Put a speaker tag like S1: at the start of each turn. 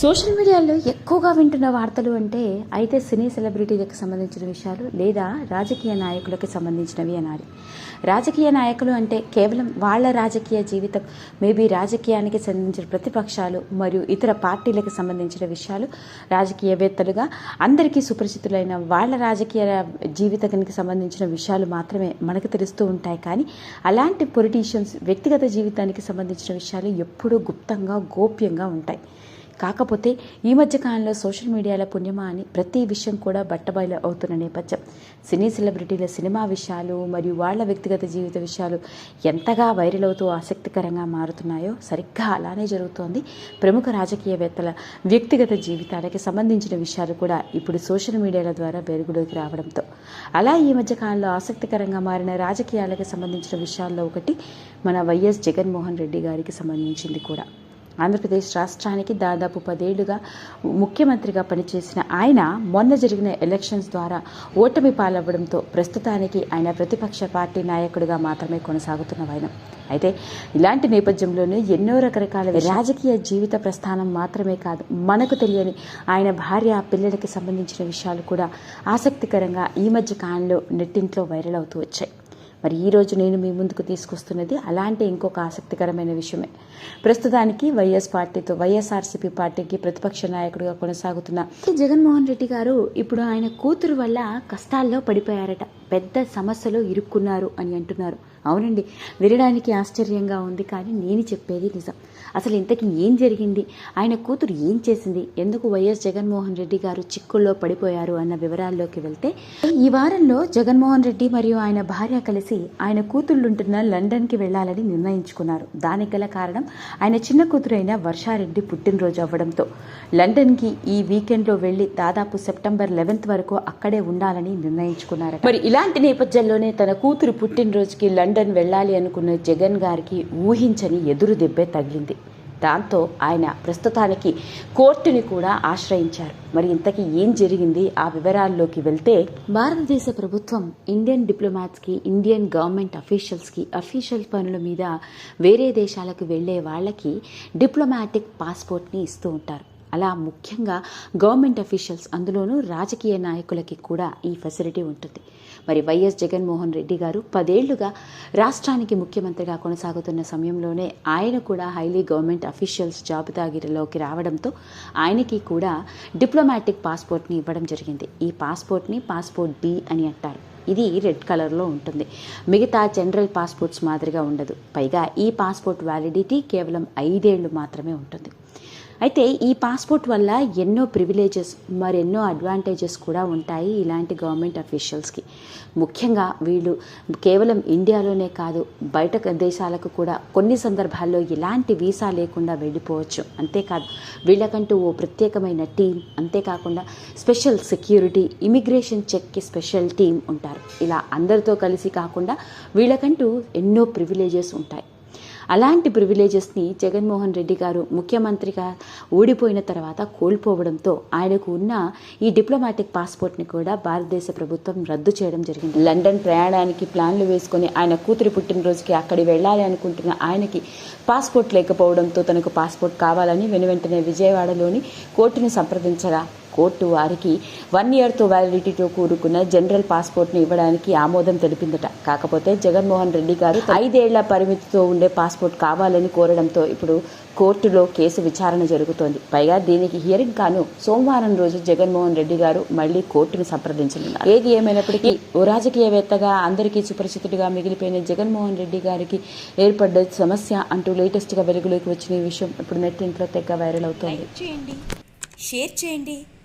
S1: Social మీడియాలో ఎక్కువగా వింటున్న వార్తలు అంటే అయితే సినీ సెలబ్రిటీలకు సంబంధించిన విషయాలు లేదా రాజకీయ నాయకులకు సంబంధించినవి అనాలి. రాజకీయ నాయకులు అంటే కేవలం వాళ్ళ రాజకీయ జీవితం మేబీ రాజకీయానికి సంబంధించిన ప్రతిపక్షాలు మరియు ఇతర పార్టీలకు సంబంధించిన విషయాలు రాజకీయవేత్తలుగా అందరికీ సుపరిచితులైన వాళ్ళ రాజకీయ జీవితానికి సంబంధించిన విషయాలు మాత్రమే మనకు తెలుస్తూ ఉంటాయి. కానీ అలాంటి పొలిటీషియన్స్ వ్యక్తిగత జీవితానికి సంబంధించిన విషయాలు ఎప్పుడూ గుప్తంగా గోప్యంగా ఉంటాయి. కాకపోతే ఈ మధ్య కాలంలో సోషల్ మీడియాలో పుణ్యమా అని ప్రతి విషయం కూడా బట్టబయలు అవుతున్న నేపథ్యం. సినీ సెలబ్రిటీల సినిమా విషయాలు మరియు వాళ్ళ వ్యక్తిగత జీవిత విషయాలు ఎంతగా వైరల్ అవుతూ ఆసక్తికరంగా మారుతున్నాయో సరిగ్గా అలానే జరుగుతోంది. ప్రముఖ రాజకీయవేత్తల వ్యక్తిగత జీవితాలకి సంబంధించిన విషయాలు కూడా ఇప్పుడు సోషల్ మీడియాల ద్వారా వెలుగులోకి రావడంతో. అలా ఈ మధ్య కాలంలో ఆసక్తికరంగా మారిన రాజకీయాలకు సంబంధించిన విషయాల్లో ఒకటి మన వైఎస్ జగన్మోహన్ రెడ్డి గారికి సంబంధించింది కూడా. ఆంధ్రప్రదేశ్ రాష్ట్రానికి దాదాపు పదేళ్ళుగా ముఖ్యమంత్రిగా పనిచేసిన ఆయన మొన్న జరిగిన ఎలక్షన్స్ ద్వారా ఓటమి పాలవ్వడంతో ప్రస్తుతానికి ఆయన ప్రతిపక్ష పార్టీ నాయకుడిగా మాత్రమే కొనసాగుతున్న ఆయన. అయితే ఇలాంటి నేపథ్యంలోనే ఎన్నో రకరకాల రాజకీయ జీవిత ప్రస్థానం మాత్రమే కాదు మనకు తెలియని ఆయన భార్య పిల్లలకి సంబంధించిన విషయాలు కూడా ఆసక్తికరంగా ఈ మధ్య కాలంలో నెట్టింట్లో వైరల్ అవుతూ వచ్చాయి. మరి ఈరోజు నేను మీ ముందుకు తీసుకొస్తున్నది అలాంటి ఇంకొక ఆసక్తికరమైన విషయమే. ప్రస్తుతానికి వైఎస్ పార్టీతో వైఎస్ఆర్సీపీ పార్టీకి ప్రతిపక్ష నాయకుడిగా కొనసాగుతున్న జగన్మోహన్ రెడ్డి గారు ఇప్పుడు ఆయన కూతురు వల్ల కష్టాల్లో పడిపోయారట. పెద్ద సమస్యలో ఇరుక్కున్నారు అని అంటున్నారు. అవునండి వినడానికి ఆశ్చర్యంగా ఉంది కానీ నేను చెప్పేది నిజం. అసలు ఇంతకీ ఏం జరిగింది? ఆయన కూతురు ఏం చేసింది? ఎందుకు వైఎస్ జగన్మోహన్ రెడ్డి గారు చిక్కుల్లో పడిపోయారు అన్న వివరాల్లోకి వెళ్తే ఈ వారంలో జగన్మోహన్ రెడ్డి మరియు ఆయన భార్య కలిసి ఆయన కూతుళ్ళుంటున్న లండన్కి వెళ్ళాలని నిర్ణయించుకున్నారు. దానికి గల కారణం ఆయన చిన్న కూతురైన వర్షారెడ్డి పుట్టినరోజు అవ్వడంతో. లండన్కి ఈ వీకెండ్లో వెళ్ళి దాదాపు సెప్టెంబర్ లెవెన్త్ వరకు అక్కడే ఉండాలని నిర్ణయించుకున్నారు. మరి ఇలాంటి నేపథ్యంలోనే తన కూతురు పుట్టినరోజుకి లండన్ వెళ్ళాలి అనుకున్న జగన్ గారికి ఊహించని ఎదురు దెబ్బే తగిలింది. దాంతో ఆయన ప్రస్తుతానికి కోర్టుని కూడా ఆశ్రయించారు. మరి ఇంతకీ ఏం జరిగింది? ఆ వివరాల్లోకి వెళ్తే భారతదేశ ప్రభుత్వం ఇండియన్ డిప్లొమాట్స్కి ఇండియన్ గవర్నమెంట్ అఫీషియల్స్కి అఫీషియల్ పనుల మీద వేరే దేశాలకు వెళ్ళే వాళ్ళకి డిప్లొమాటిక్ పాస్పోర్ట్ని ఇస్తూ ఉంటారు. అలా ముఖ్యంగా గవర్నమెంట్ అఫీషియల్స్ అందులోనూ రాజకీయ నాయకులకి కూడా ఈ ఫెసిలిటీ ఉంటుంది. మరి వైఎస్ జగన్మోహన్ రెడ్డి గారు పదేళ్ళుగా రాష్ట్రానికి ముఖ్యమంత్రిగా కొనసాగుతున్న సమయంలోనే ఆయన కూడా హైలీ గవర్నమెంట్ అఫీషియల్స్ జాబితాగిరిలోకి రావడంతో ఆయనకి కూడా డిప్లొమాటిక్ పాస్పోర్ట్ని ఇవ్వడం జరిగింది. ఈ పాస్పోర్ట్ని పాస్పోర్ట్ బి అని అంటారు. ఇది రెడ్ కలర్లో ఉంటుంది. మిగతా జనరల్ పాస్పోర్ట్స్ మాదిరిగా ఉండదు. పైగా ఈ పాస్పోర్ట్ వ్యాలిడిటీ కేవలం ఐదేళ్ళు మాత్రమే ఉంటుంది. అయితే ఈ పాస్పోర్ట్ వల్ల ఎన్నో ప్రివిలేజెస్ మరెన్నో అడ్వాంటేజెస్ కూడా ఉంటాయి ఇలాంటి గవర్నమెంట్ అఫీషియల్స్కి ముఖ్యంగా వీళ్ళు కేవలం ఇండియాలోనే కాదు బయట దేశాలకు కూడా కొన్ని సందర్భాల్లో ఎలాంటి వీసా లేకుండా వెళ్ళిపోవచ్చు. అంతేకాదు వీళ్ళకంటూ ఓ ప్రత్యేకమైన టీం అంతేకాకుండా స్పెషల్ సెక్యూరిటీ ఇమిగ్రేషన్ చెక్కి స్పెషల్ టీం ఉంటారు. ఇలా అందరితో కలిసి కాకుండా వీళ్ళకంటూ ఎన్నో ప్రివిలేజెస్ ఉంటాయి. అలాంటి ప్రివిలేజెస్ని జగన్మోహన్ రెడ్డి గారు ముఖ్యమంత్రిగా ఓడిపోయిన తర్వాత కోల్పోవడంతో ఆయనకు ఉన్న ఈ డిప్లొమాటిక్ పాస్పోర్ట్ని కూడా భారతదేశ ప్రభుత్వం రద్దు చేయడం జరిగింది. లండన్ ప్రయాణానికి ప్లాన్లు వేసుకొని ఆయన కూతురి పుట్టినరోజుకి అక్కడికి వెళ్ళాలి అనుకుంటున్న ఆయనకి పాస్పోర్ట్ లేకపోవడంతో తనకు పాస్పోర్ట్ కావాలని వెను వెంటనే విజయవాడలోని కోర్టును సంప్రదించగా కోర్టు వారికి వన్ ఇయర్తో వ్యాలిడిటీతో కూడుకున్న జనరల్ పాస్పోర్ట్ని ఇవ్వడానికి ఆమోదం తెలిపిందట. కాకపోతే జగన్మోహన్ రెడ్డి గారు ఐదేళ్ళ పరిమితితో ఉండే పాస్పోర్ట్ కావాలని కోరడంతో ఇప్పుడు కోర్టులో కేసు విచారణ జరుగుతోంది. పైగా దీనికి హియరింగ్ కాను సోమవారం రోజు జగన్మోహన్ రెడ్డి గారు మళ్ళీ కోర్టును సంప్రదించనున్నారు. ఏది ఏమైనప్పటికీ ఓ రాజకీయవేత్తగా అందరికీ సుపరిచితుడిగా మిగిలిపోయిన జగన్మోహన్ రెడ్డి గారికి ఏర్పడ్డ సమస్య అంటూ లేటెస్ట్గా వెలుగులోకి వచ్చిన ఈ విషయం ఇప్పుడు నెట్ ఇంట్లో తెగ వైరల్ అవుతోంది.
S2: చేయండి షేర్ చేయండి.